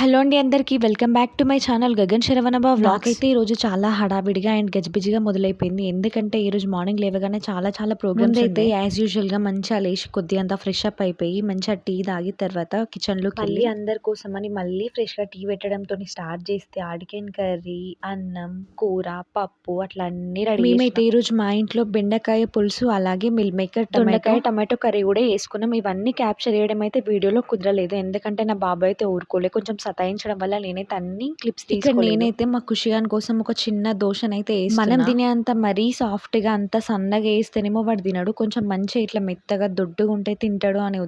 Hello అండి అందరికీ. Welcome back to my channel Gagan శరవణబా vlog. అయితే ఈరోజు చాలా హడావిడిగా అండ్ గజిబిజిగా మొదలైపోయింది. ఎందుకంటే ఈరోజు మార్నింగ్ లేవగానే చాలా చాలా ప్రోగ్రామ్స్ అయితే యాజ్ యూజువల్గా మంచిగా లేచి కొద్దిగా అంతా ఫ్రెష్ అప్ అయిపోయి మంచిగా టీ తాగి తర్వాత కిచెన్లోకి వెళ్ళి అందరి కోసం అని మళ్ళీ ఫ్రెష్గా టీ పెట్టడంతో స్టార్ట్ చేస్తే ఆడికెన్ కర్రీ అన్నం కూర పప్పు అట్లా అన్ని రెడీ మేమైతే ఈ రోజు మా ఇంట్లో బెండకాయ పులుసు అలాగే మిల్ మేకర్ దొండకాయ టమాటో కర్రీ కూడా వేసుకున్నాం. ఇవన్నీ క్యాప్చర్ చేయడం అయితే వీడియోలో కుదరలేదు. ఎందుకంటే నా బాబాయ్ అయితే ఊరుకోలే. కొంచెం సతాయించడం వల్ల నేనైతే అన్ని క్లిప్స్ ఇక్కడ నేనైతే మా ఖుషిగాన్ కోసం ఒక చిన్న దోశనైతే వేస్తున్నా మనం తినే అంత మరీ సాఫ్ట్గా అంత సన్నగా వేస్తేనేమో వాడు తినడు. కొంచెం మంచిగా ఇట్లా మెత్తగా దొడ్డుగా ఉంటే తింటాడు అనే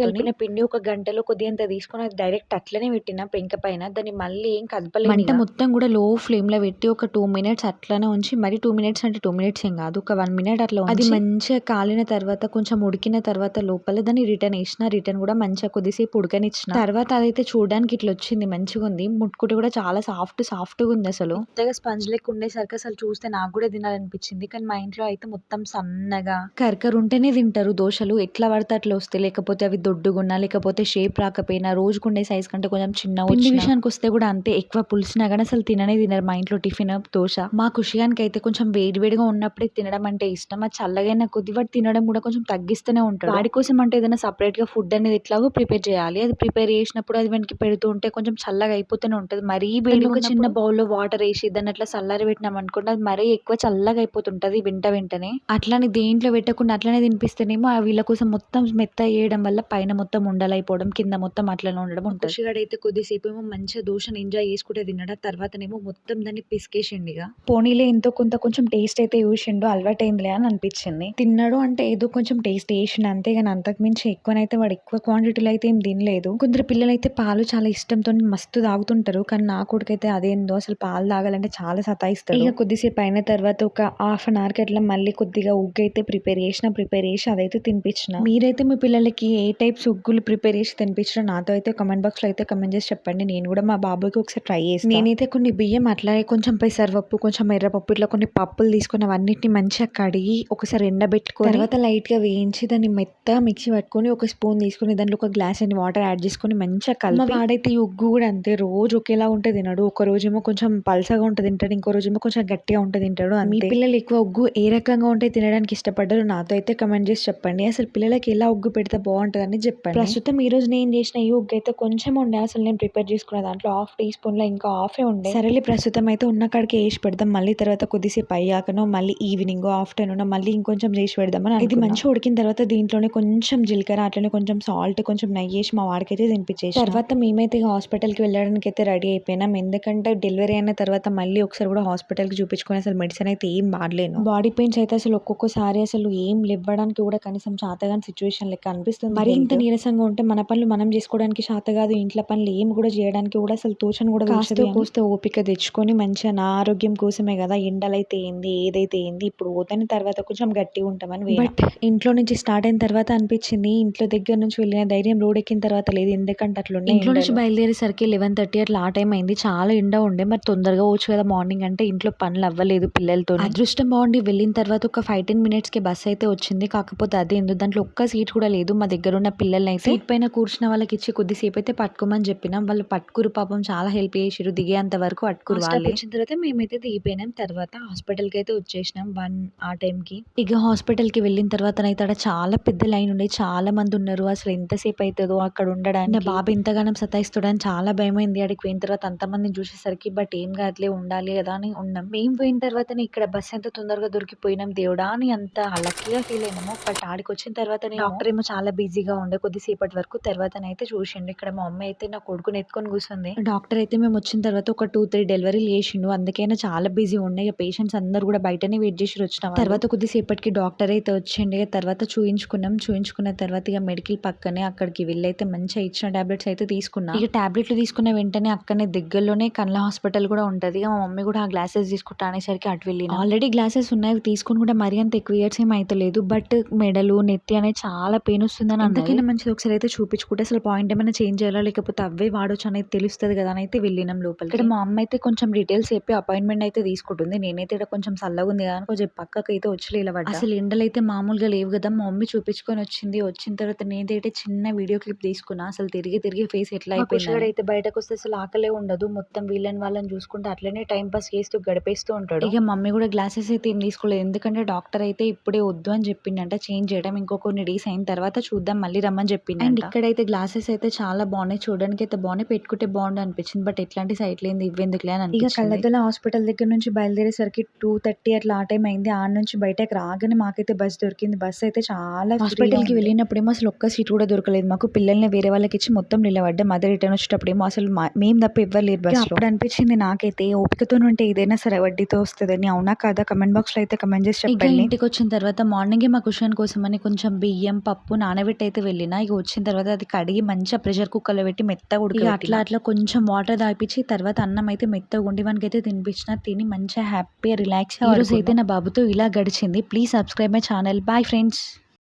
కలిపిన పిండి ఒక గంటలో కొద్దిగా తీసుకుని అది డైరెక్ట్ అట్లనే పెట్టిన పెంక పైన. దాన్ని మళ్ళీ ఏం కదపలేదు మంట మొత్తం కూడా లో ఫ్లేమ్లో పెట్టి ఒక టూ మినిట్స్ అట్లనే ఉంచి మరి టూ మినిట్స్ అంటే టూ మినిట్స్ ఏం కాదు ఒక వన్ మినిట్ అట్లా అది మంచిగా కాలిన తర్వాత కొంచెం ఉడికిన తర్వాత లోపల దాన్ని రిటర్న్ వేసిన రిటర్న్ కూడా మంచిగా కొద్దిసేపు ఉడకనిచ్చిన. తర్వాత అదైతే చూడడానికి ఇట్లా వచ్చింది మంచిగా ఉంది ముట్టుకుంటే కూడా చాలా సాఫ్ట్ సాఫ్ట్గా ఉంది అసలు. కొత్తగా స్పంజ్ లెక్క ఉండేసరికి అసలు చూస్తే నాకు కూడా తినాలనిపించింది. కానీ మా ఇంట్లో అయితే మొత్తం సన్నగా. కరకర ఉంటేనే తింటారు దోశలు. ఎట్లా పడితే అట్లా వస్తాయి. లేకపోతే అవి దొడ్డుగున్నా లేకపోతే షేప్ రాకపోయినా రోజుకుండే సైజ్ కంటే కొంచెం చిన్న విషయానికి వస్తే కూడా అంతే. ఎక్కువ పులిసినా కానీ అసలు తిననే తినరు మా ఇంట్లో టిఫిన్ దోశ. మా ఖుషియానికి అయితే కొంచెం వేడి వేడిగా ఉన్నప్పుడే తినడం అంటే ఇష్టం. అది చల్లగైనా కొద్ది వాడు తినడం కూడా కొంచెం తగ్గిస్తూనే ఉంటాడు. వాడి కోసం అంటే ఏదైనా సపరేట్గా ఫుడ్ అనేది ఎట్లాగో ప్రిపేర్ చేయాలి. అది ప్రిపేర్ చేసినప్పుడు అది మనకి పెడుతూ ఉంటే కొంచెం చల్లగా అయిపోతూనే ఉంటది. మరీ వేడి ఒక చిన్న బౌల్లో వాటర్ వేసి దాన్ని అట్లా చల్లారి పెట్టినాం అనుకోండి అది మరీ ఎక్కువ చల్లగా అయిపోతుంటది వెంట వెంటనే. అట్లానే దేంట్లో పెట్టకుండా అట్లనే తినిపిస్తేనేమో ఆ వీళ్ళ కోసం మొత్తం మెత్త వేయడం వల్ల పైన మొత్తం ఉండలైపోవడం కింద మొత్తం అట్లనే ఉండడం ఉంటుంది. అయితే కొద్దిసేపు ఏమో మంచిగా దోశను ఎంజాయ్ చేసుకుంటే తినడం తర్వాతనేమో మొత్తం దాన్ని పిసికేసిండు ఇక పోనీలే ఎంతో కొంత కొంచెం టేస్ట్ అయితే చూసిండు అలవాటైందిలే అని అనిపించింది. తిన్నాడు అంటే ఏదో కొంచెం టేస్ట్ వేసిండు అంతే కానీ అంతకు మించి ఎక్కువనైతే వాడు ఎక్కువ క్వాంటిటీలో అయితే ఏం తినలేదు. కొందరు పిల్లలు అయితే పాలు చాలా ఇష్టంతో మస్తు తాగుతుంటారు. కానీ నా కొడుకైతే అదేందో అసలు పాలు తాగాలంటే చాలా సతాయిస్తాడు. ఇక కొద్దిసేపు అయిన తర్వాత ఒక హాఫ్ అన్ అవర్కి అట్లా మళ్ళీ కొద్దిగా ఉగ్గు అయితే ప్రిపేర్ చేసిన ప్రిపేర్ చేసి అదైతే తినిపించిన. మీరైతే మీ పిల్లలకి ఏ టైప్స్ ఉగ్గులు ప్రిపేర్ చేసి తినిపించిన నాతో అయితే కమెంట్ బాక్స్లో అయితే కమెంట్ చేసి చెప్పండి. నేను కూడా మా బాబుకి ఒకసారి ట్రై చేసి నేనైతే కొన్ని బియ్యం అట్లాగే కొంచెం పెసరపప్పు కొంచెం ఎర్రపప్పు ఇట్లా కొన్ని పప్పులు తీసుకుని అవన్నిటిని మంచిగా కడిగి ఒకసారి ఎండబెట్టుకొని తర్వాత లైట్గా వేయించి దాన్ని మెత్తగా మిక్సీ పట్టుకొని ఒక స్పూన్ తీసుకొని దాంట్లో ఒక గ్లాస్ అని వాటర్ యాడ్ చేసుకొని మంచిగా కలిపి వాడైతే ఈ ఉగ్గు కూడా అంతే. రోజు ఒకేలా ఉంటే తినడు. ఒక రోజేమో కొంచెం పల్సగా ఉంటుంది తింటాడు. ఇంకో రోజేమో కొంచెం గట్టిగా ఉంటుంది తింటాడు మీ పిల్లలు ఎక్కువ ఉగ్గు ఏ రకంగా ఉంటే తినడానికి ఇష్టపడ్డారు నాతో అయితే కమెంట్ చేసి చెప్పండి. అసలు పిల్లలకి ఎలా ఉగ్గు పెడితే బాగుంటుంది అని చెప్పండి. ప్రస్తుతం ఈ రోజు నేను చేసిన ఈ ఉగ్గు అయితే కొంచెం ఉండే. అసలు నేను ప్రిపేర్ చేసుకున్న దాంట్లో హాఫ్ టీ స్పూన్లో ఇంకా హాఫే ఉండే. సరేలే ప్రస్తుతం అయితే ఉన్న కాడికి వేసి పెడదాం. మళ్ళీ తర్వాత కొద్దిసేపు అయ్యాకనో మళ్ళీ ఈవినింగ్ ఆఫ్టర్నూన్ మళ్ళీ ఇంకొంచెం చేసి పెడదామని ఇది మంచిగా ఉడికిన తర్వాత దీంట్లోనే కొంచెం జీలకర్ర అట్లనే కొంచెం సాల్ట్ కొంచెం నెయ్యి వేసి మా వాడికి అయితే తినిపించేసి తర్వాత మేమైతే హాస్పిటల్కి వెళ్ళడానికి అయితే రెడీ అయిపోయినాం. ఎందుకంటే డెలివరీ అయిన తర్వాత మళ్ళీ ఒకసారి కూడా హాస్పిటల్కి చూపించుకొని అసలు మెడిసిన్ అయితే ఏం వాడలేను. బాడీ పెయిన్స్ అయితే అసలు ఒక్కొక్కసారి అసలు ఏం లేవడానికి కూడా కనీసం చాతగాని సిచ్యువేషన్ లెక్క అనిపిస్తుంది మరి ఇంత నీరసంగా ఉంటే మన పనులు మనం చేసుకోవడానికి శాత కాదు ఇంట్లో పనులు ఏం కూడా చేయడానికి కూడా అసలు తోచని కూడా కాస్త కోస్త ఓపిక తెచ్చుకొని మంచిగా నా ఆరోగ్యం కోసమే కదా ఎండలైతే ఏంది ఏదైతే ఏంది ఇప్పుడు పోతాను తర్వాత కొంచెం గట్టిగా ఉంటామని బట్ ఇంట్లో నుంచి స్టార్ట్ అయిన తర్వాత అనిపించింది ఇంట్లో దగ్గర నుంచి వెళ్ళిన ధైర్యం రోడ్ ఎక్కిన తర్వాత లేదు ఎందుకంటే అట్లా ఇంట్లో నుంచి బయలుదేరేసరికి లెవెన్ థర్టీ అట్లా ఆ టైం అయింది. చాలా ఎండ ఉండే మరి తొందరగా వచ్చు కదా మార్నింగ్ అంటే ఇంట్లో పనులు అవ్వలేదు పిల్లలతో అదృష్టం బాగుండి వెళ్ళిన తర్వాత ఒక ఫైవ్ టెన్ మినిట్స్కి బస్ అయితే వచ్చింది. కాకపోతే అదే ఎందుకు దాంట్లో ఒక్క సీట్ కూడా లేదు. మా దగ్గర ఉన్న పిల్లల్ని అయితే సీట్ పైన కూర్చున్న వాళ్ళకి ఇచ్చి కొద్దిసేపు అయితే పట్టుకోమని చెప్పినాం. వాళ్ళు పట్టుకురు పాపం చాలా హెల్ప్ చేసిరు దిగేంత వరకు పట్టుకురు వాళ్ళు. వచ్చిన తర్వాత మేమైతే దిగిపోయినాం. తర్వాత హాస్పిటల్కి అయితే వచ్చేసినాం వన్ ఆ టైం కి. ఇక హాస్పిటల్కి వెళ్ళిన తర్వాత అయితే అక్కడ చాలా పెద్ద లైన్ ఉండే. చాలా మంది ఉన్నారు. అసలు ఎంతసేపు అవుతుందో అక్కడ ఉండడానికి. నా బాబు ఇంతగానం సతాయిస్తాడని చాలా భయమైంది. అడిగి పోయిన తర్వాత అంతమందిని చూసేసరికి బట్ ఏం కాదులే ఉండాలి కదా అని ఉన్నాం. మేము పోయిన తర్వాతనే ఇక్కడ బస్ ఎంత తొందరగా దొరికిపోయినాం దేవుడా అని అంత లక్కీగా ఫీల్ అయినాము. బట్ ఆడికి వచ్చిన తర్వాత డాక్టర్ ఏమో చాలా బిజీగా ఉండే కొద్దిసేపటి వరకు. తర్వాతనైతే చూసిండు. ఇక్కడ మా అమ్మ అయితే నా కొడుకుని ఎత్తుకొని కూర్చుంది. డాక్టర్ అయితే మేము వచ్చిన తర్వాత ఒక టూ త్రీ డెలివరీలు చేసిండు. అందుకైనా చాలా బిజీ ఉండే. ఇక పేషెంట్స్ అందరు కూడా బయటనే వెయిట్ చేసి వచ్చినాం. తర్వాత కొద్దిసేపటికి డాక్టర్ అయితే వచ్చిండే. తర్వాత చూయించుకున్నాం. చూయించుకున్న తర్వాత ఇక మెడికల్ పక్కనే అక్కడికి వెళ్ళైతే మంచిగా ఇచ్చిన టాబ్లెట్స్ అయితే తీసుకున్నాం. ఇక టాబ్లెట్లు తీసుకున్న వెంటనే అక్కడనే దగ్గరలోనే కళ్ళ హాస్పిటల్ కూడా ఉంటది. ఇక మా మమ్మీ కూడా ఆ గ్లాసెస్ తీసుకుంటా అనేసరికి అటు వెళ్ళి ఆల్రెడీ గ్లాసెస్ ఉన్నాయి. తీసుకుని కూడా మరీ అంత ఎక్కువ ఇయర్స్ ఏం అయితలేదు. బట్ మెడలు నెత్తి అనేది చాలా పెయిన్ వస్తుందని అందుకైనా మంచిది ఒకసారి అయితే చూపించుకుంటే అసలు పాయింట్ ఏమైనా చేంజ్ చేయాలా లేకపోతే అవే వాడొచ్చు అనేది తెలుస్తుంది కదా అని అయితే వెళ్ళినాం లోపల ఇక్కడ మా అమ్మ అయితే కొంచెం డీటెయిల్స్ చెప్పి అపాయింట్మెంట్ అయితే తీసుకుంటుంది. నేనైతే ఇక్కడ కొంచెం చల్లగా ఉంది కదా అని కొంచెం పక్కకు అయితే వచ్చి ఇలా అసలు ఎండలు అయితే మామూలుగా లేవు కదా. మా మమ్మీ చూపించుకొని వచ్చింది. వచ్చిన తర్వాత నేనైతే చిన్న వీడియో క్లిప్ తీసుకున్నా. అసలు తిరిగి తిరిగి ఫేస్ ఎట్లా అయిపోయింది ఇక్కడైతే బయటకు వస్తే అసలు ఆకలే ఉండదు. మొత్తం వీళ్ళని వాళ్ళని చూసుకుంటే అట్లనే టైం పాస్ చేస్తూ గడిపేస్తూ ఉంటాడు. ఇక మమ్మీ కూడా గ్లాసెస్ అయితే ఏం తీసుకోలేదు. ఎందుకంటే డాక్టర్ అయితే ఇప్పుడే వద్దు అని చెప్పిండంట. చేంజ్ చేయడం ఇంకో కొన్ని డేస్ అయిన తర్వాత చూద్దాం మళ్ళీ రమ్మని చెప్పింది అండ్ ఇక్కడైతే గ్లాసెస్ అయితే చాలా బాగున్నాయి. చూడడానికి అయితే బాగున్నాయి. పెట్టుకుంటే బాగుండు అనిపించింది. బట్ ఎట్లాంటి సైట్ లేని ఇవ్వెందుకులే అని ఇక కళ్ళద్దల హాస్పిటల్ దగ్గర నుంచి బయలుదేరేసరికి టూ థర్టీ అట్లా ఆ టైం అయింది. ఆ నుంచి బయటకు రాగానే మాకైతే బస్ దొరికింది. బస్ అయితే చాలా హాస్పిటల్కి వెళ్ళినప్పుడేమో అసలు ఒక్క సీట్ కూడా దొరకలేదు. మాకు పిల్లల్ని వేరే వాళ్ళకి ఇచ్చి మొత్తం నిలబడ్డా. మదర్ రిటర్న్ వచ్చేటప్పుడేమో అసలు మా- మేము తప్ప ఎవ్వరు లేరు బస్ అప్పుడు అనిపించింది నాకైతే ఓపికతో ఉంటే ఏదైనా సరే వడ్డీతో వస్తుందని. అవునా కాదా? కమెంట్ బాక్స్లో అయితే కమెంట్ చేసి చెప్పండి. ఇంటికి వచ్చిన తర్వాత మార్నింగే మా కుషన్ కోసం అని కొంచెం బియ్యం పప్పు నానబెట్టి అయితే వెళ్ళిన. ఇక వచ్చిన తర్వాత అది కడిగి మంచిగా ప్రెషర్ కుక్కర్లో పెట్టి మెత్తగా ఉడికి అట్లా అట్లా కొంచెం వాటర్ తాగిపించి తర్వాత అన్నం అయితే మెత్తగా ఉండి మనకి అయితే తినిపించిన తిని మంచిగా హ్యాపీగా రిలాక్స్ రోజు అయితే నా బాబుతో ఇలా గడిచింది. Please subscribe my channel bye friends